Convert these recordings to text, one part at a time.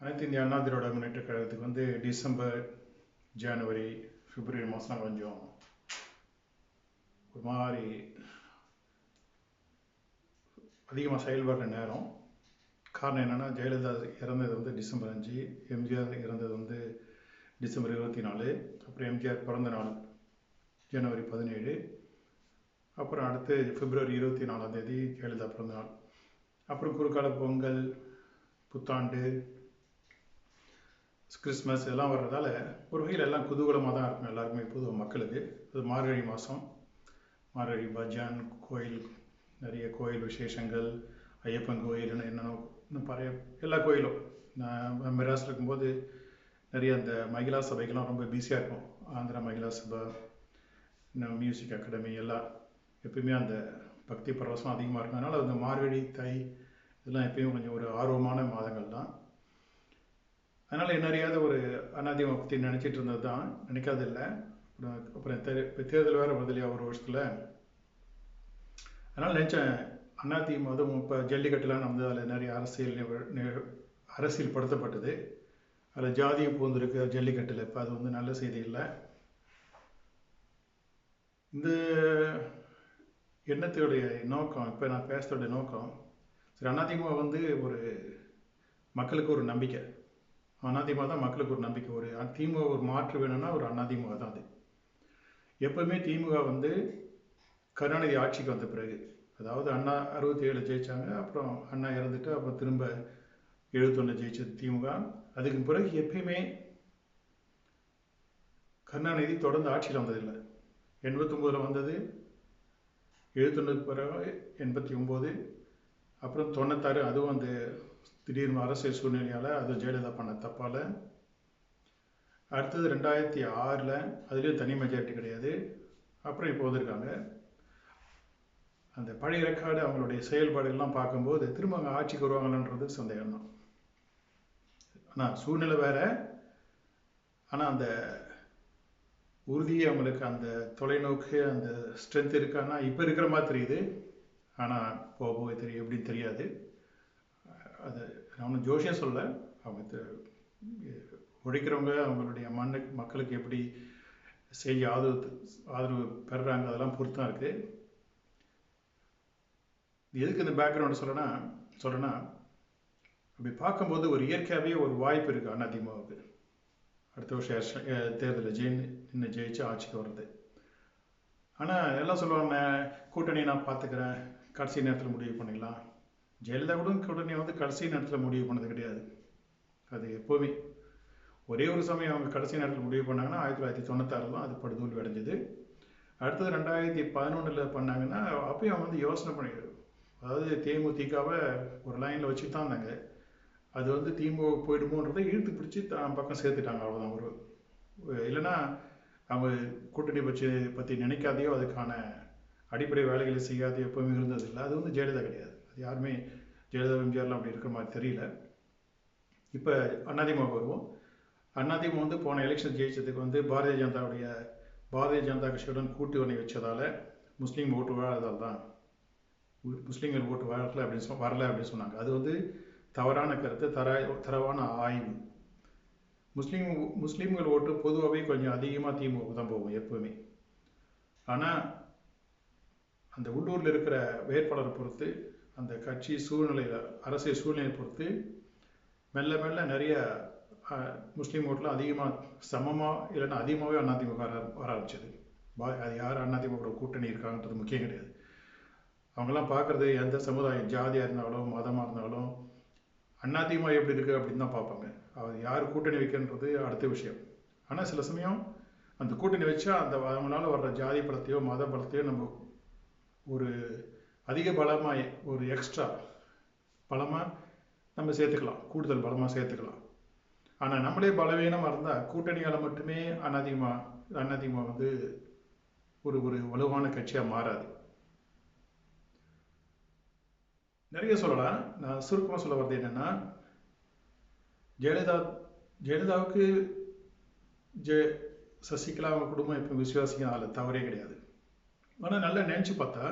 அனைத்து இந்திய அண்ணா திராவிட முன்னேற்ற கழகத்துக்கு வந்து டிசம்பர் ஜனவரி பிப்ரவரி மாதம் கொஞ்சம் ஒரு மாதிரி அதிகமாக செயல்படுற நேரம். காரணம் என்னென்னா ஜெயலலிதா இறந்தது வந்து டிசம்பர் அஞ்சு எம்ஜிஆர் இறந்தது வந்து டிசம்பர் இருபத்தி நாலு அப்புறம் எம்ஜிஆர் பிறந்த நாள் ஜனவரி பதினேழு அப்புறம் அடுத்து பிப்ரவரி இருபத்தி நாலாம் தேதி ஜெயலலிதா பிறந்த நாள். அப்புறம் குறுக்கால பொங்கல் புத்தாண்டு கிறிஸ்மஸ் இதெல்லாம் வர்றதால ஒரு வகையில் எல்லாம் குதூகலமாக தான் இருக்கும் எல்லாருக்குமே பொதுவாக மக்களுக்கு. அது மார்கழி மாதம் மார்கழி பஜான் கோயில் நிறைய கோயில் விசேஷங்கள் ஐயப்பன் கோயில் என்னென்ன இன்னும் பழைய எல்லா கோயிலும். நான் மெட்ராஸில் இருக்கும்போது நிறைய அந்த மகிழா சபைகள்லாம் ரொம்ப பிஸியாக இருக்கும் ஆந்திரா மகிழா சபை இன்னும் மியூசிக் அகாடமி எல்லாம் எப்பயுமே அந்த பக்தி பரவசம் அதிகமாக இருக்கும். அதனால் அந்த மார்கழி தை இதெல்லாம் எப்பயும் கொஞ்சம் ஒரு ஆர்வமான மாதங்கள் தான் அதனால் என்ன அறியாத ஒரு அனாதிமை பற்றி நினச்சிட்டு இருந்தது தான் நினைக்காது இல்லை அப்புறம் இப்போ தேர்தல் வேறு வருது இல்லையா ஒரு வருஷத்தில். அதனால் நினச்சேன் அதிமுக அதுவும் இப்போ ஜல்லிக்கட்டுலாம் நம்ம அதில் நிறைய அரசியல் அரசியல் படுத்தப்பட்டது அதில் ஜாதியும் பூந்திருக்கு ஜல்லிக்கட்டில் இப்போ அது வந்து நல்ல செய்தி இல்லை. இந்த எண்ணத்துடைய நோக்கம் இப்போ நான் பேசுறதுடைய நோக்கம் சரி அதிமுக வந்து ஒரு மக்களுக்கு ஒரு நம்பிக்கை. அதிமுக தான் மக்களுக்கு ஒரு நம்பிக்கை. ஒரு திமுக ஒரு மாற்று வேணும்னா ஒரு அதிமுக தான் அது. எப்பவுமே திமுக வந்து கருணாநிதி ஆட்சிக்கு வந்த பிறகு அதாவது அண்ணா அறுபத்தி ஏழு ஜெயிச்சாங்க அப்புறம் அண்ணா இறந்துட்டு அப்புறம் திரும்ப எழுபத்தொன்று ஜெயிச்சது திமுக. அதுக்கு பிறகு எப்பயுமே கருணாநிதி தொடர்ந்து ஆட்சியில் வந்ததில்லை. எண்பத்தொம்போதில் வந்தது எழுபத்தொன்னுக்கு பிறகு எண்பத்தி ஒம்பது அப்புறம் தொண்ணூத்தாறு அதுவும் அந்த திடீர்னு அரசியல் சூழ்நிலையால் அது ஜெயலலிதா பண்ண தப்பால். அடுத்தது ரெண்டாயிரத்தி ஆறில் அதுலேயும் தனி மெஜாரிட்டி கிடையாது. அப்புறம் இப்போ வந்திருக்காங்க. அந்த பழைய ரெக்கார்டு அவங்களுடைய செயல்பாடுகள்லாம் பார்க்கும்போது திரும்ப அவங்க ஆட்சிக்கு வருவாங்களான்றது சந்தேகம் தான் ஆனால் சூழ்நிலை வேற. ஆனால் அந்த உறுதி அவங்களுக்கு அந்த தொலைநோக்கு அந்த ஸ்ட்ரென்த் இருக்கான்னா இப்போ இருக்கிற மாதிரி தெரியுது. ஆனால் போக போக தெரியும் எப்படின்னு தெரியாது. அது நான் ஜோஷியம் சொல்ல அவங்க உழைக்கிறவங்க அவங்களுடைய மண்ணுக்கு மக்களுக்கு எப்படி செய்ய ஆதரவு ஆதரவு பெறுறாங்க அதெல்லாம் பொறுத்து தான் இருக்குது எதுக்கு இந்த பேக்ரவுண்ட் சொல்லனா சொல்கிறேன்னா அப்படி பார்க்கும்போது ஒரு இயற்கையாகவே ஒரு வாய்ப்பு இருக்குது அதிமுகவுக்கு அடுத்த வருஷம் தேர்தலில் ஜெயின் இன்னும் ஜெயிச்சு ஆட்சிக்கு வர்றது. ஆனால் எல்லாம் சொல்லுவாங்க கூட்டணி நான் பார்த்துக்கிறேன். கடைசி நேரத்தில் முடிவு பண்ணிக்கலாம் ஜெயலலிதா கூட உடனே வந்து கடைசி நேரத்தில் முடிவு பண்ணது கிடையாது. அது எப்போவுமே ஒரே ஒரு சமயம் அவங்க கடைசி நேரத்தில் முடிவு பண்ணாங்கன்னா ஆயிரத்தி தொள்ளாயிரத்தி தொண்ணூத்தாறு தான் அது படுதோல்வி அடைஞ்சது. அடுத்தது ரெண்டாயிரத்தி பதினொன்றில் பண்ணாங்கன்னா அப்பயும் அவங்க வந்து யோசனை பண்ணி அதாவது தேமுதிகவை ஒரு லைனில் வச்சு தான் இருந்தாங்க. அது வந்து திமுக போயிடுமோன்றதை இழுத்து பிடிச்சி தான் பக்கம் சேர்த்துட்டாங்க அவ்வளோதான் ஒரு இல்லைன்னா அவங்க கூட்டணி பற்றி பற்றி நினைக்காதையோ அதுக்கான அடிப்படை வேலைகளை செய்யாதையோ எப்போவுமே இருந்ததில்லை. அது வந்து ஜெயலலிதா கிடையாது. யாருமே ஜெயலலிதா எம்ஜிஆர்லாம் அப்படி இருக்கிற மாதிரி தெரியல. இப்போ அண்ணாதிமுக வருவோம். அண்ணாதிமுக வந்து போன எலெக்ஷன் ஜெயிச்சதுக்கு வந்து பாரதிய ஜனதாவுடைய பாரதிய ஜனதா கட்சியுடன் கூட்டணி வச்சதால் முஸ்லீம் ஓட்டு வாழதால் தான். முஸ்லீம்கள் ஓட்டு வரல அப்படின்னு சொ வரல அப்படின்னு சொன்னாங்க. அது வந்து தவறான கருத்து தர தரவான ஆய்வு. முஸ்லீம் முஸ்லீம்கள் ஓட்டு பொதுவாகவே கொஞ்சம் அதிகமாக திமுக தான் போகும் எப்பவுமே. ஆனால் அந்த உள்ளூரில் இருக்கிற வேட்பாளரை பொறுத்து அந்த கட்சி சூழ்நிலையில் அரசியல் சூழ்நிலையை பொறுத்து மெல்ல மெல்ல நிறைய முஸ்லீம் ஓட்டில் அதிகமாக சமமாக இல்லைன்னா அதிகமாகவே அதிமுக வர வர ஆரம்பிச்சது. அது யார் அதிமுக கூட்டணி இருக்காங்கன்றது முக்கியம் கிடையாது. அவங்கெல்லாம் பார்க்குறது எந்த சமுதாயம் ஜாதியாக இருந்தாலும் மதமாக இருந்தாலும் அதிமுக எப்படி இருக்குது அப்படின்னு தான் பார்ப்பாங்க. அவர் யார் கூட்டணி வைக்கன்றது அடுத்த விஷயம். ஆனால் சில சமயம் அந்த கூட்டணி வச்சா அந்த அவங்களால வர்ற ஜாதி பலத்தையோ மத பலத்தையோ நம்ம ஒரு அதிக பலமாக ஒரு எக்ஸ்ட்ரா பலமாக நம்ம சேர்த்துக்கலாம். கூடுதல் பலமாக சேர்த்துக்கலாம். ஆனால் நம்மளே பலவீனமாக இருந்தால் கூட்டணியால் மட்டுமே அதிகமாக அதிகமாக வந்து ஒரு ஒரு வலுவான கட்சியாக மாறாது. நிறைய சொல்லலாம். நான் சுருக்கமாக சொல்ல வர்றது என்னென்னா ஜெயலலிதா ஜெயலலிதாவுக்கு ஜெ சசிகலா அவங்க குடும்பம் எப்போ விசுவாசிங்க அதில் தவறே கிடையாது. ஆனால் நல்லா நினச்சி பார்த்தா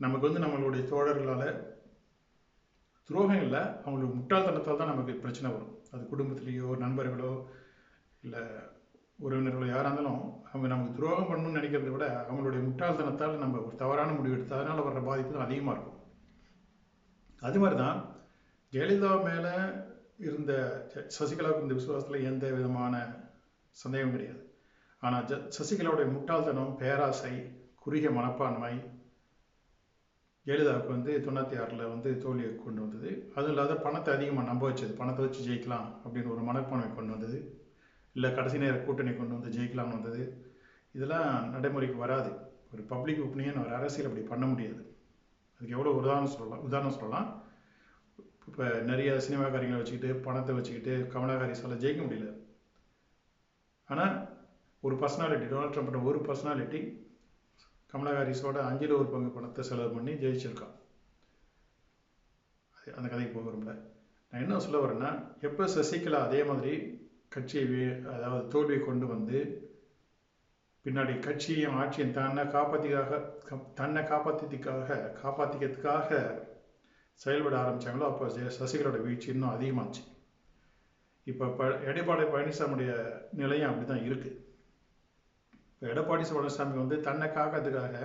நமக்கு வந்து நம்மளுடைய தோழர்களால் துரோகம் இல்லை அவங்களுக்கு முட்டாள்தனத்தால் தான் நமக்கு பிரச்சனை வரும். அது குடும்பத்திலேயோ நண்பர்களோ இல்லை உறவினர்களோ யாராக இருந்தாலும் அவங்க நமக்கு துரோகம் பண்ணணும்னு நினைக்கிறத விட அவங்களுடைய முட்டாள்தனத்தால் நம்ம ஒரு தவறான முடிவு எடுத்து அதனால் வர்ற பாதிப்பு தான் அதிகமாக இருக்கும். அது மாதிரி தான் ஜெயலலிதா மேலே இருந்த ச- சசிகலாவுக்கு இந்த விசுவாசத்தில் எந்த விதமான சந்தேகம் கிடையாது. ஆனால் ஜ சசிகலாவுடைய முட்டாள்தனம் பேராசை குறுகிய மனப்பான்மை ஜெயலலிதாவுக்கு வந்து தொண்ணூற்றி ஆறில் வந்து தோல்வியை கொண்டு வந்தது. அதுவும் இல்லாத பணத்தை அதிகமாக நம்ப வச்சது. பணத்தை வச்சு ஜெயிக்கலாம் அப்படின்னு ஒரு மனப்பான்மை கொண்டு வந்தது. இல்லை கடைசி நேர கூட்டணி கொண்டு வந்து ஜெயிக்கலாம்னு வந்தது. இதெல்லாம் நடைமுறைக்கு வராது. ஒரு பப்ளிக் ஒப்பீனியன் ஒரு அரசியல் அப்படி பண்ண முடியாது. அதுக்கு எவ்வளோ உதாரணம் சொல்லலாம்? உதாரணம் சொல்லலாம். இப்போ நிறைய சினிமாக்காரங்களை வச்சுக்கிட்டு பணத்தை வச்சுக்கிட்டு கமலா சொல்ல ஜெயிக்க முடியல. ஆனால் ஒரு பர்சனாலிட்டி டொனால்ட் ட்ரம்ப்ட ஒரு பர்சனாலிட்டி கமலா ஹாரிஸோட அஞ்சில் ஒரு பங்கு பணத்தை செலவு பண்ணி ஜெயிச்சிருக்கான். அது அந்த கதைக்கு போக விரும்பல நான் என்ன சொல்ல வரேன்னா எப்போ சசிகலா அதே மாதிரி கட்சியை அதாவது தோல்வியை கொண்டு வந்து பின்னாடி கட்சியும் ஆட்சியும் தன்னை காப்பாத்திக்காக தன்னை காப்பாத்திக்காக காப்பாத்திக்கிறதுக்காக செயல்பட ஆரம்பிச்சாங்களோ அப்போ சசிகலோட சசிகலாவோட வீழ்ச்சி இன்னும் அதிகமாச்சு. இப்போ ப எடப்பாடி பழனிசாமியுடைய நிலையும் அப்படி தான் இருக்குது எடப்பாடி பழனிசாமி வந்து தன்னை காக்கிறதுக்காக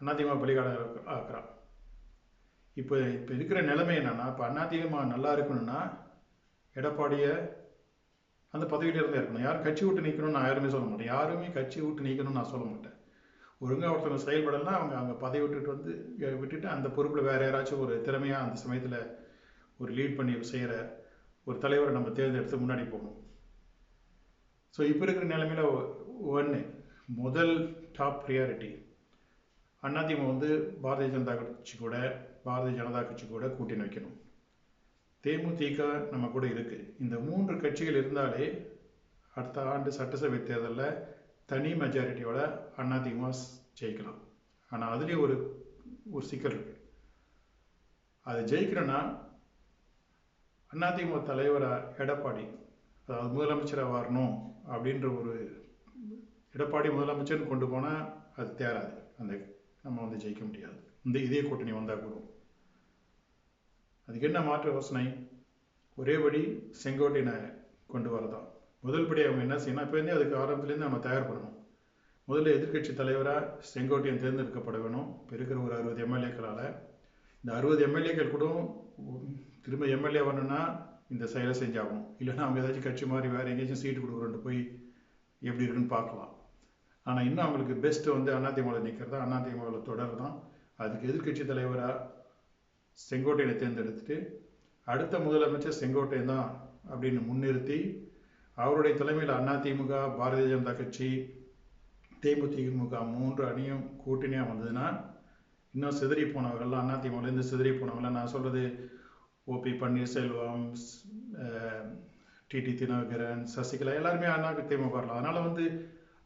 அதிமுக பலிகாட ஆக்குறான். இப்போ இப்போ இருக்கிற நிலைமை என்னன்னா இப்போ அதிமுக நல்லா இருக்கணும்னா எடப்பாடியை அந்த பதவியில இருந்தே இருக்கணும். யாரும் கட்சி விட்டு நிற்கணும்னு நான் யாருமே சொல்ல மாட்டேன். யாருமே கட்சி விட்டு நிற்கணும்னு நான் சொல்ல மாட்டேன். ஒழுங்காக ஒருத்தவங்க செயல்படலாம் அவங்க அவங்க பதவி விட்டுட்டு வந்து விட்டுட்டு அந்த பொறுப்பில் வேற யாராச்சும் ஒரு திறமையாக அந்த சமயத்தில் ஒரு லீட் பண்ணி செய்கிற ஒரு தலைவரை நம்ம தேர்ந்தெடுத்து முன்னாடி போகணும். ஸோ இப்போ இருக்கிற நிலைமையில் ஒன்று முதல் டாப் ப்ரியாரிட்டி அதிமுக வந்து பாரதிய ஜனதா கட்சி கூட பாரதிய ஜனதா கட்சி கூட கூட்டணி வைக்கணும். தேமுதிக நம்ம கூட இருக்குது இந்த மூன்று கட்சிகள் இருந்தாலே அடுத்த ஆண்டு சட்டசபை தேர்தலில் தனி மெஜாரிட்டியோட அதிமுக ஜெயிக்கலாம். ஆனால் அதுலேயும் ஒரு ஒரு சிக்கல் இருக்கு. அது ஜெயிக்கணும்னா அதிமுக தலைவராக எடப்பாடி அதாவது முதலமைச்சராக வரணும். அப்படின்ற ஒரு எடப்பாடி முதலமைச்சர்னு கொண்டு போனால் அது தேராது. அந்த நம்ம வந்து ஜெயிக்க முடியாது. இந்த இதே கூட்டணி வந்தால் கூட. அதுக்கு என்ன மாற்று யோசனை? ஒரேபடி செங்கோட்டையினை கொண்டு வரதான். முதல் படி அவங்க என்ன செய்யணும்? இப்போ இருந்தே அதுக்கு ஆரம்பத்துலேருந்து நம்ம தயார் பண்ணணும். முதல்ல எதிர்க்கட்சி தலைவராக செங்கோட்டையன் தேர்ந்தெடுக்கப்பட வேணும். இப்போ இருக்கிற ஒரு அறுபது எம்எல்ஏக்களால். இந்த அறுபது எம்எல்ஏக்கள் கூட திரும்ப எம்எல்ஏ வரணும்னா இந்த செயலை செஞ்சாகும். இல்லைன்னா அவங்க ஏதாச்சும் கட்சி மாதிரி வேறு எங்கேயாச்சும் சீட்டு கொடுக்குறோன்ட்டு போய் எப்படி இருக்குன்னு பார்க்கலாம். ஆனால் இன்னும் அவங்களுக்கு பெஸ்ட்டு வந்து அதிமுகவில் நிற்கிறது அதிமுகவில் தொடர் தான். அதுக்கு எதிர்க்கட்சி தலைவராக செங்கோட்டையனை தேர்ந்தெடுத்துட்டு அடுத்த முதலமைச்சர் செங்கோட்டையன் தான் அப்படின்னு முன்னிறுத்தி அவருடைய தலைமையில் அதிமுக பாரதிய ஜனதா கட்சி தேமுதிமுக மூன்று அணியும் கூட்டணியாக வந்ததுன்னா இன்னும் சிதறி போனவர்கள்லாம் அதிமுகலேருந்து சிதறி போனவங்களாம் நான் சொல்கிறது ஓபி பன்னீர்செல்வம் டிடி தினகரன் சசிகலா எல்லாருமே அண்ணா திமுக வரலாம் அதனால் வந்து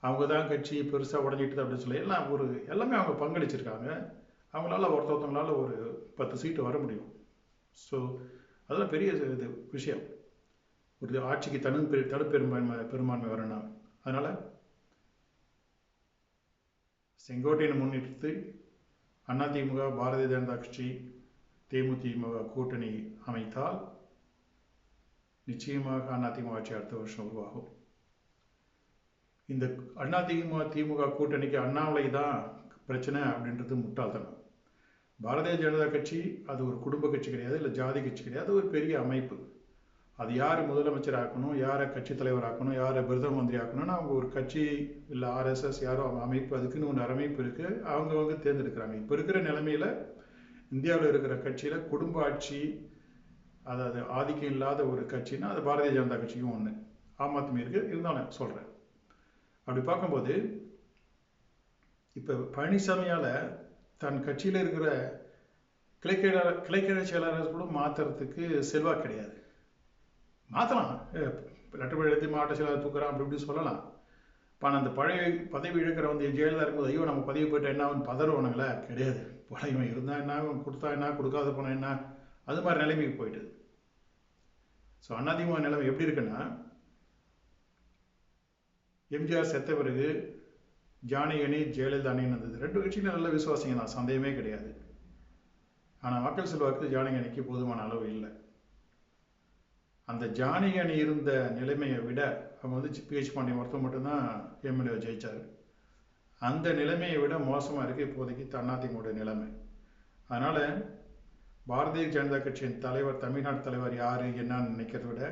அவங்க தான் கட்சி பெருசாக உடஞ்சிட்டு அப்படின்னு சொல்லி எல்லாம் ஒரு எல்லாமே அவங்க பங்களிச்சிருக்காங்க. அவங்களால ஒருத்த ஒருத்தவங்களால ஒரு பத்து சீட்டு வர முடியும். ஸோ அதெல்லாம் பெரிய இது விஷயம். ஒரு ஆட்சிக்கு தனு பெரு தனு பெரும்பான்மை பெரும்பான்மை வரணும் அதனால் செங்கோட்டையனை முன்னிட்டு அதிமுக பாரதிய ஜனதா கட்சி தேமுதிமுக கூட்டணி அமைத்தால் நிச்சயமாக அதிமுக ஆட்சி அடுத்த வருஷம் உருவாகும். இந்த அதிமுக திமுக கூட்டணிக்கு அண்ணாமலை தான் பிரச்சனை அப்படின்றது முட்டாள்தனம். பாரதிய ஜனதா கட்சி அது ஒரு குடும்ப கட்சி கிடையாது இல்லை ஜாதி கட்சி கிடையாது ஒரு பெரிய அமைப்பு. அது யார் முதலமைச்சர் ஆக்கணும் யாரை கட்சி தலைவர் ஆக்கணும் யாரை பிரதம மந்திரி ஆக்கணும்னு அவங்க ஒரு கட்சி இல்லை ஆர்எஸ்எஸ் யாரோ அவங்க அமைப்பு அதுக்குன்னு ஒன்று அமைப்பு இருக்குது அவங்கவங்க தேர்ந்தெடுக்கிறாங்க. இப்போ இருக்கிற நிலைமையில இந்தியாவில் இருக்கிற கட்சியில் குடும்ப ஆட்சி அதாவது ஆதிக்கம் இல்லாத ஒரு கட்சின்னா அது பாரதிய ஜனதா கட்சியும் ஒன்று ஆம் ஆத்மி இருக்கு இருந்தாலும் சொல்கிறேன் அப்படி பார்க்கும்போது இப்போ பழனிசாமியால் தன் கட்சியில் இருக்கிற கிளைக்கிழ கிளைக்கிழ செயலாளர் கூட மாற்றுறதுக்கு செல்வா கிடையாது. மாற்றலாம் லெட்டர் எழுதி மாவட்ட செயலாளர் தூக்குறான் அப்படி இப்படி சொல்லலாம். ஆனால் அந்த பழைய பதவி இழக்கிற வந்து ஜெயலலிதா இருக்கும்போது ஐயோ நம்ம பதவி போயிட்டா என்ன அவன் பதறுவானுங்களே கிடையாது. பழையவன் இருந்தால் என்ன கொடுத்தா என்ன? கொடுக்காத போனால் என்ன? அது மாதிரி நிலைமைக்கு போயிட்டுது. ஸோ அண்ணாதிமுக நிலைமை எப்படி இருக்குன்னா எம்ஜிஆர் செத்த பிறகு ஜானகி அணி ஜெயலலிதா அணின்னு இருந்தது ரெண்டு கட்சியும் நல்ல விசுவாசிங்க தான். சந்தேகமே கிடையாது. ஆனால் மக்கள் செல்வாக்கு ஜானகி அணிக்கு போதுமான அளவு இல்லை. அந்த ஜானகி அணி இருந்த நிலைமையை விட அவங்க வந்து பிஹெச் பாண்டியன் ஒருத்தர் மட்டும்தான் எம்எல்ஏ ஜெயிச்சார். அந்த நிலைமையை விட மோசமாக இருக்குது இப்போதைக்கு அதிமுக நிலைமை. அதனால் பாரதிய ஜனதா கட்சியின் தலைவர் தமிழ்நாடு தலைவர் யார் என்னன்னு நினைக்கிறத விட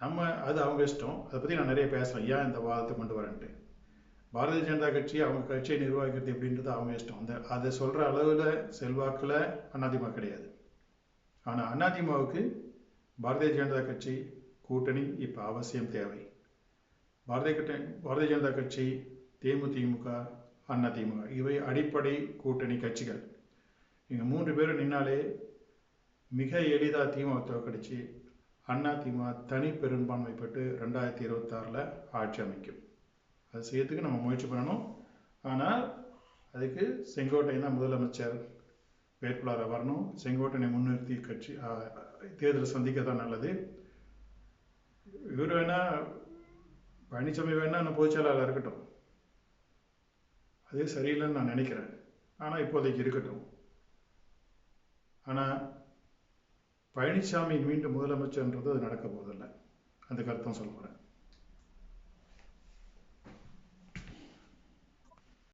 நம்ம அது அவங்க இஷ்டம். அதை பற்றி நான் நிறைய பேசுகிறேன் ஏன் இந்த வாதத்தை கொண்டு வரேன்ட்டு. பாரதிய ஜனதா கட்சி அவங்க கட்சியை நிர்வகிக்கிறது எப்படின்றது அவங்க இஷ்டம். அந்த அதை சொல்கிற அளவில் செல்வாக்கில் அதிமுக கிடையாது. ஆனால் அதிமுகவுக்கு பாரதிய ஜனதா கட்சி கூட்டணி இப்போ அவசியம் தேவை. பாரதிய கட்ட பாரதிய ஜனதா கட்சி தேமுதிமுக அதிமுக இவை அடிப்படை கூட்டணி கட்சிகள். இங்கே மூன்று பேரும் நின்னாலே மிக எளிதாக திமுக தோக்கடிச்சு அதிமுக தனி பெரும்பான்மை பெற்று ரெண்டாயிரத்தி இருபத்தாறில் ஆட்சி அமைக்கும். அது செய்யறதுக்கு நம்ம முயற்சி பண்ணணும். ஆனால் அதுக்கு செங்கோட்டையன் தான் முதலமைச்சர் வேட்பாளராக வரணும். செங்கோட்டையனை முன்னிறுத்தி கட்சி தேர்தலை சந்திக்க தான் நல்லது. இவர் வேணா பழனிசாமி வேணா இன்னும் பொதுச்செயலாளர் இருக்கட்டும். அது சரியில்லைன்னு நான் நினைக்கிறேன். ஆனால் இப்போதைக்கு இருக்கட்டும். ஆனால் பழனிசாமி மீண்டும் முதலமைச்சர்ன்றது அது நடக்க போவதில்லை அந்த கருத்தம் சொல்ல